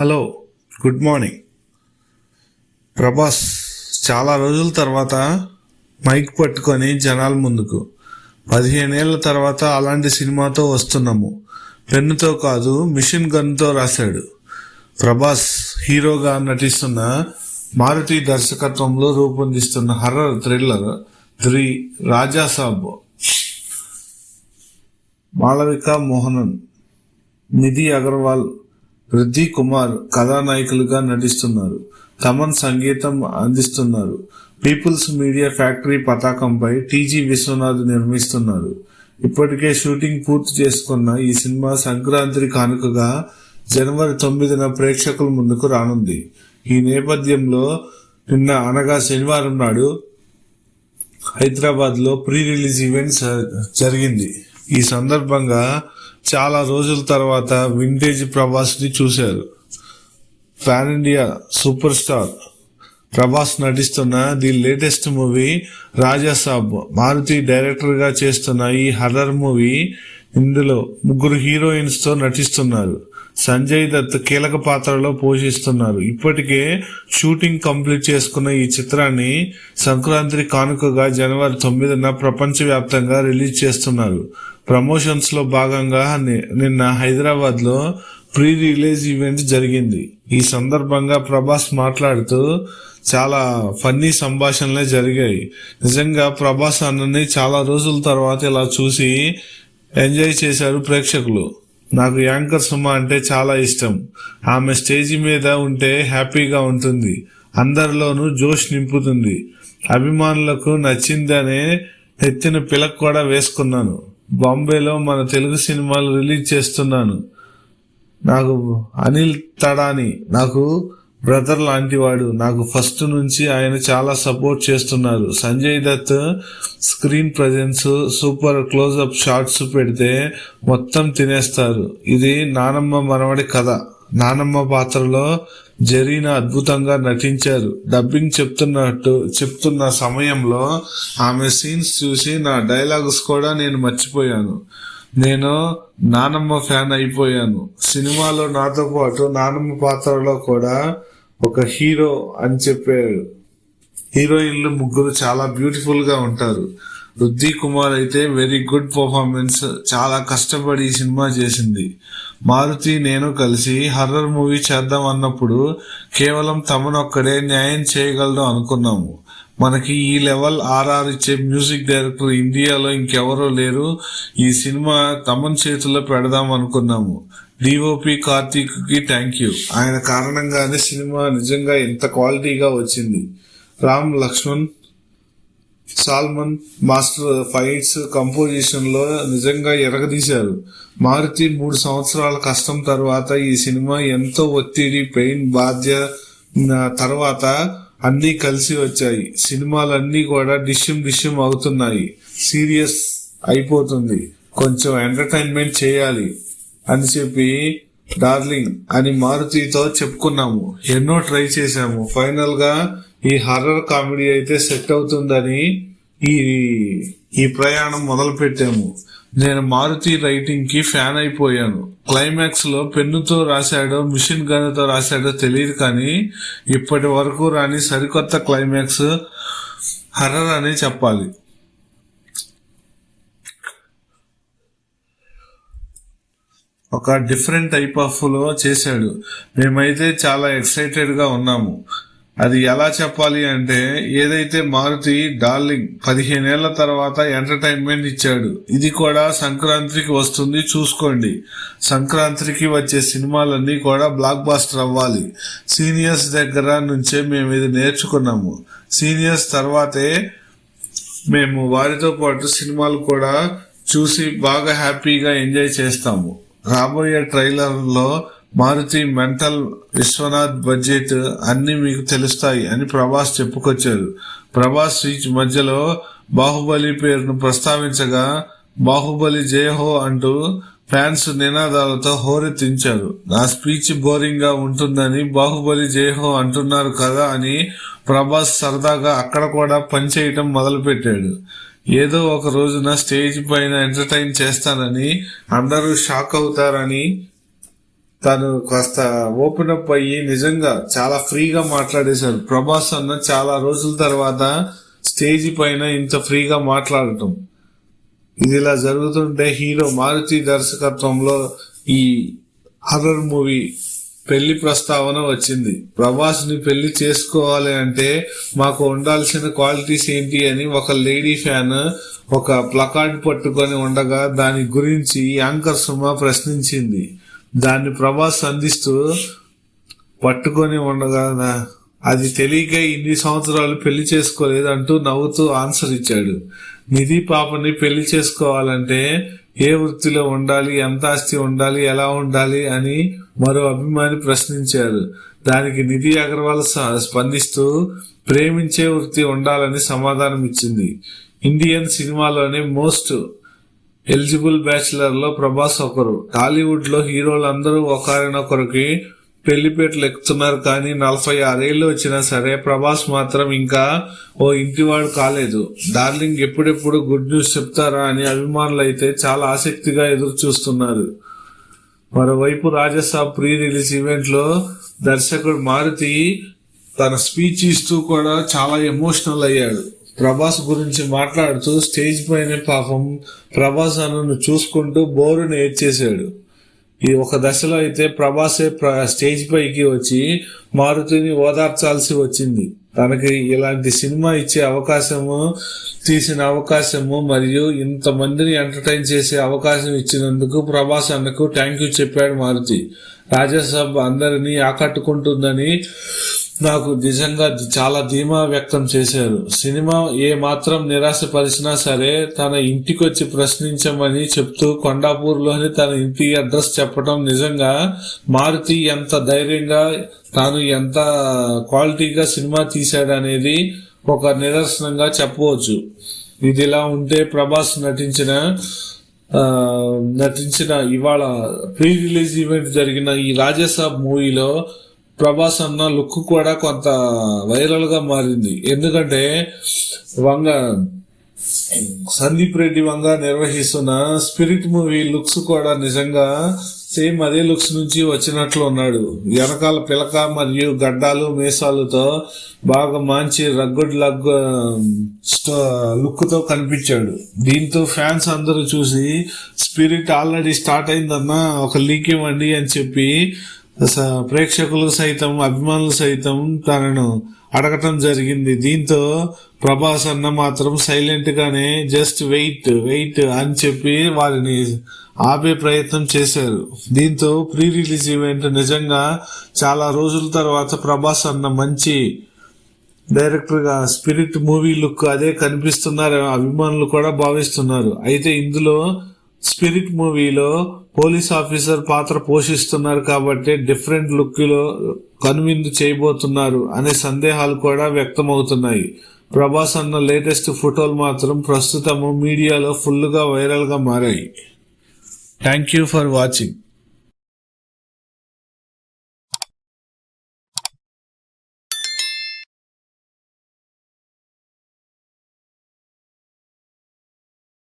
Hello good morning. Prabhas చాలా రోజుల తర్వాత మైక్ పట్టుకొని జనాల ముందుకు. పదిహేనేళ్ళ తర్వాత అలాంటి సినిమాతో వస్తున్నాము. పెన్నుతో కాదు మిషన్ గన్తో రాశాడు. ప్రభాస్ హీరోగా నటిస్తున్న మారుతి దర్శకత్వంలో రూపొందిస్తున్న horror thriller the Rajasaab Malavika Mohanan Nidhi Agarwal Riddhi Kumar కథానాయకులుగా నటిస్తున్నారు. తమన్ సంగీతం అందిస్తున్నారు. పీపుల్స్ మీడియా ఫ్యాక్టరీ పతాకంపై టీజీ విశ్వనాథ్ నిర్మిస్తున్నారు. ఇప్పటికే షూటింగ్ పూర్తి చేసుకున్న ఈ సినిమా సంక్రాంతి కానుకగా జనవరి తొమ్మిదిన ప్రేక్షకుల ముందుకు రానుంది. ఈ నేపథ్యంలో నిన్న అనగా శనివారం నాడు హైదరాబాద్లో ప్రీ రిలీజ్ ఈవెంట్ జరిగింది. ఈ సందర్భంగా చాలా రోజుల తర్వాత వింటేజ్ ప్రభాస్ని చూశారు. Pan India super star Prabhas నటిస్తున్న the latest movie Rajasaab Maruthi డైరెక్టర్గా చేస్తున్న ఈ హర్రర్ మూవీ ఇందులో ముగ్గురు హీరోయిన్స్తో నటిస్తున్నారు. సంజయ్ దత్ కీలక పాత్రలో పోషిస్తున్నారు. ఇప్పటికే షూటింగ్ కంప్లీట్ చేసుకున్న ఈ చిత్రాన్ని సంక్రాంతి కానుకగా జనవరి తొమ్మిదిన ప్రపంచవ్యాప్తంగా రిలీజ్ చేస్తున్నారు. ప్రమోషన్స్లో భాగంగా నిన్న హైదరాబాద్లో ప్రీ రిలీజ్ ఈవెంట్ జరిగింది. ఈ సందర్భంగా ప్రభాస్ మాట్లాడుతూ చాలా ఫన్నీ సంభాషణలే జరిగాయి. నిజంగా ప్రభాస్ అన్నని చాలా రోజుల తర్వాత ఇలా చూసి ఎంజాయ్ చేశారు ప్రేక్షకులు. నాకు యాంకర్ సుమ అంటే చాలా ఇష్టం. ఆమె స్టేజి మీద ఉంటే హ్యాపీగా ఉంటుంది. అందరిలోనూ జోష్ నింపుతుంది. అభిమానులకు నచ్చిందనే ఎత్తిన పిలక్ కూడా వేసుకున్నాను. బాంబేలో మన తెలుగు సినిమాలు రిలీజ్ చేస్తున్నాను. నాకు అనిల్ తడాని నాకు బ్రదర్ లాంటి వాడు. నాకు ఫస్ట్ నుంచి ఆయన చాలా సపోర్ట్ చేస్తున్నారు. Sanjay Dutt screen presence super close up shots పెడితే మొత్తం తినేస్తారు. ఇది నానమ్మ మనవడి కథ. నానమ్మ పాత్రలో జరీనా అద్భుతంగా నటించారు. డబ్బింగ్ చెప్తున్నట్టు చెప్తున్న సమయంలో ఆమె సీన్స్ చూసి నా డైలాగ్స్ కూడా నేను మర్చిపోయాను. నేను నానమ్మ ఫ్యాన్ అయిపోయాను. సినిమాలో నాతో పాటు నానమ్మ పాత్రలో కూడా ఒక హీరో అని చెప్పారు. హీరోయిన్లు ముగ్గురు చాలా బ్యూటిఫుల్గా ఉంటారు. రుద్ది కుమార్ అయితే వెరీ గుడ్ పర్ఫార్మెన్స్ చాలా కష్టపడి ఈ సినిమా చేసింది. మారుతి నేను కలిసి హర్రర్ మూవీ చేద్దాం అన్నప్పుడు కేవలం తమనొక్కడే న్యాయం చేయగలడు అనుకున్నాము. మనకి ఈ లెవెల్ ఆర్ఆర్ ఇచ్చే మ్యూజిక్ డైరెక్టర్ ఇండియాలో ఇంకెవరూ లేరు. ఈ సినిమా తమన్ చేతుల్లో పెడదాం అనుకున్నాము. డిఓపి కార్తీక్కి థ్యాంక్ యూ ఆయన కారణంగానే సినిమా నిజంగా ఇంత క్వాలిటీగా వచ్చింది. Ram Laxman salmon master fights కంపోజిషన్లో నిజంగా ఎరగదీశారు. మారుతి మూడు సంవత్సరాల కష్టం తర్వాత ఈ సినిమా ఎంతో ఒత్తిడి పెయిన్ బాధ్య తర్వాత అన్ని కలిసి వచ్చాయి. సినిమాలన్నీ కూడా డిష్యం డిష్యం అవుతున్నాయి. సీరియస్ అయిపోతుంది. కొంచెం ఎంటర్టైన్మెంట్ చేయాలి అని చెప్పి డార్లింగ్ అని మారుతితో చెప్పుకున్నాము. ఎన్నో ట్రై చేశాము. ఫైనల్గా ఈ హర్రర్ కామెడీ అయితే సెట్ అవుతుందని ఈ ఈ ప్రయాణం మొదలు పెట్టాము నేను మారుతి రైటింగ్కి ఫ్యాన్ అయిపోయాను. క్లైమాక్స్లో పెన్నుతో రాశాడో మిషన్ గన్తో రాశాడో తెలియదు కానీ ఇప్పటి వరకు రాని సరికొత్త క్లైమాక్స్ హర్రర్ అని చెప్పాలి. ఒక డిఫరెంట్ టైప్ ఆఫ్లో చేశాడు. మేమైతే చాలా ఎక్సైటెడ్గా ఉన్నాము. అది ఎలా చెప్పాలి అంటే ఏదైతే మారుతి డార్లింగ్ పదిహేనేళ్ళ తర్వాత ఎంటర్టైన్మెంట్ ఇచ్చాడు ఇది కూడా సంక్రాంతికి వస్తుంది చూసుకోండి. సంక్రాంతికి వచ్చే సినిమాలన్నీ కూడా బ్లాక్ బాస్టర్ అవ్వాలి. సీనియర్స్ దగ్గర నుంచే మేము ఇది నేర్చుకున్నాము. సీనియర్స్ తర్వాతే మేము వారితో పాటు సినిమాలు కూడా చూసి బాగా హ్యాపీగా ఎంజాయ్ చేస్తాము. రాబోయే ట్రైలర్లో మారుతి మెంటల్ విశ్వనాథ్ బడ్జెట్ అన్ని మీకు తెలుస్తాయి అని ప్రభాస్ చెప్పుకొచ్చారు. ప్రభాస్ స్పీచ్ మధ్యలో బాహుబలి పేరును ప్రస్తావించగా బాహుబలి జయహో అంటూ ఫ్యాన్స్ నినాదాలతో హోరెత్తించారు. నా స్పీచ్ బోరింగ్గా ఉంటుందని బాహుబలి జయహో అంటున్నారు కదా అని ప్రభాస్ సరదాగా అక్కడ కూడా పనిచేయటం మొదలుపెట్టాడు. ఏదో ఒక రోజున స్టేజ్ పైన ఎంటర్టైన్ చేస్తానని అందరూ షాక్ అవుతారని తను కాస్త ఓపెన్ అప్ అయ్యి నిజంగా చాలా ఫ్రీగా మాట్లాడేశారు. ప్రభాస్ అన్న చాలా రోజుల తర్వాత స్టేజ్ పైన ఇంత ఫ్రీగా మాట్లాడటం. ఇది ఇలా జరుగుతుంటే హీరో మారుతి దర్శకత్వంలో ఈ హర్రర్ మూవీ పెళ్ళి ప్రస్తావన వచ్చింది. ప్రభాస్ని పెళ్ళి చేసుకోవాలి అంటే మాకు ఉండాల్సిన క్వాలిటీస్ ఏంటి అని ఒక లేడీ ఫ్యాన్ ఒక ప్లకార్డ్ పట్టుకొని ఉండగా దాని గురించి యాంకర్ సుమ ప్రశ్నించింది. దాన్ని ప్రభాస్ అందిస్తూ పట్టుకొని ఉండగా అది తెలియక ఇన్ని సంవత్సరాలు పెళ్ళి చేసుకోలేదు అంటూ నవ్వుతూ ఆన్సర్ ఇచ్చాడు. నిధి పాపని పెళ్ళి చేసుకోవాలంటే ఏ వృత్తిలో ఉండాలి ఎంత ఆస్తి ఉండాలి ఎలా ఉండాలి అని మరో అభిమాని ప్రశ్నించారు. దానికి నిధి అగర్వాల్ స్పందిస్తూ ప్రేమించే వృత్తి ఉండాలని సమాధానం ఇచ్చింది ఇండియన్ సినిమాలోనే మోస్ట్ ఎలిజిబుల్ బ్యాచిలర్లో ప్రభాస్ ఒకరు. టాలీవుడ్లో హీరోలందరూ ఒకరినొకరికి పెళ్ళిపేటలు ఎక్కుతున్నారు కానీ నలభై ఆరేళ్ళు వచ్చినా సరే ప్రభాస్ మాత్రం ఇంకా ఓ ఇంటివాడు కాలేదు. డార్లింగ్ ఎప్పుడెప్పుడు గుడ్ న్యూస్ చెప్తారా అని అభిమానులు అయితే చాలా ఆసక్తిగా ఎదురు చూస్తున్నారు మరోవైపు రాజసాబ్ ప్రీ రిలీజ్ ఈవెంట్లో దర్శకుడు మారుతి తన స్పీచ్ ఇస్తూ కూడా చాలా ఎమోషనల్ అయ్యాడు. ప్రభాస్ గురించి మాట్లాడుతూ స్టేజ్ పైన పాపం ప్రభాస్ అన్నను చూసుకుంటూ బోరు నేర్చేశాడు ఈ ఒక దశలో అయితే ప్రభాసే ప్ర- స్టేజ్ పైకి వచ్చి మారుతిని ఓదార్చాల్సి వచ్చింది. తనకి ఇలాంటి సినిమా ఇచ్చే అవకాశము తీసిన అవకాశము మరియు ఇంతమందిని ఎంటర్టైన్ చేసే అవకాశం ఇచ్చినందుకు ప్రభాస్ అన్నకు థ్యాంక్ యూ చెప్పాడు మారుతి. రాజ్యసభ అందరినీ ఆకట్టుకుంటుందని నాకు నిజంగా చాలా ధీమా వ్యక్తం చేశారు. సినిమా ఏ మాత్రం నిరాశపరిచినా సరే తన ఇంటికొచ్చి ప్రశ్నించమని చెప్తూ కొండాపూర్లోని తన ఇంటి అడ్రస్ చెప్పడం నిజంగా మారుతి ఎంత ధైర్యంగా తాను ఎంత క్వాలిటీగా సినిమా తీశాడనేది ఒక నిదర్శనంగా చెప్పవచ్చు. ఇది ఇలా ఉంటే ప్రభాస్ నటించిన నటించిన ఇవాళ ప్రీ రిలీజ్ ఈవెంట్ జరిగిన ఈ రాజసాబ్ మూవీలో ప్రభాస్ అన్న లుక్ కూడా కొంత వైరల్గా మారింది. ఎందుకంటే వంగ సందీప్ రెడ్డి వంగ నిర్వహిస్తున్న స్పిరిట్ మూవీ లుక్స్ కూడా నిజంగా సేమ్ అదే లుక్స్ నుంచి వచ్చినట్లు ఉన్నాడు. వెనకాల పిలక మరియు గడ్డాలు మీసాలతో బాగా మంచి రగ్గుడ్ లగ్ లుక్తో కనిపించాడు. దీంతో ఫ్యాన్స్ అందరూ చూసి స్పిరిట్ ఆల్రెడీ స్టార్ట్ అయిందన్న ఒక లీక్ ఇవ్వండి అని చెప్పి ప్రేక్షకులు సైతం అభిమానులు సైతం తనను అడగటం జరిగింది. దీంతో ప్రభాస్ అన్న మాత్రం సైలెంట్ గానే జస్ట్ వెయిట్ వెయిట్ అని చెప్పి వారిని ఆపే ప్రయత్నం చేశారు. దీంతో ప్రీ రిలీజ్ ఈవెంట్ నిజంగా చాలా రోజుల తర్వాత ప్రభాస్ అన్న మంచి డైరెక్టర్గా స్పిరిట్ మూవీ లుక్ అదే కనిపిస్తున్నారు అభిమానులు కూడా భావిస్తున్నారు. అయితే ఇందులో స్పిరిట్ మూవీలో పోలీస్ ఆఫీసర్ పాత్ర పోషిస్తున్నారు కాబట్టి డిఫరెంట్ లుక్లో కనువిందు చేయబోతున్నారు అనే సందేహాలు కూడా వ్యక్తమవుతున్నాయి. ప్రభాస్ అన్న లేటెస్ట్ ఫోటోలు మాత్రం ప్రస్తుతము మీడియాలో ఫుల్గా వైరల్గా మారాయి. Thank you for watching.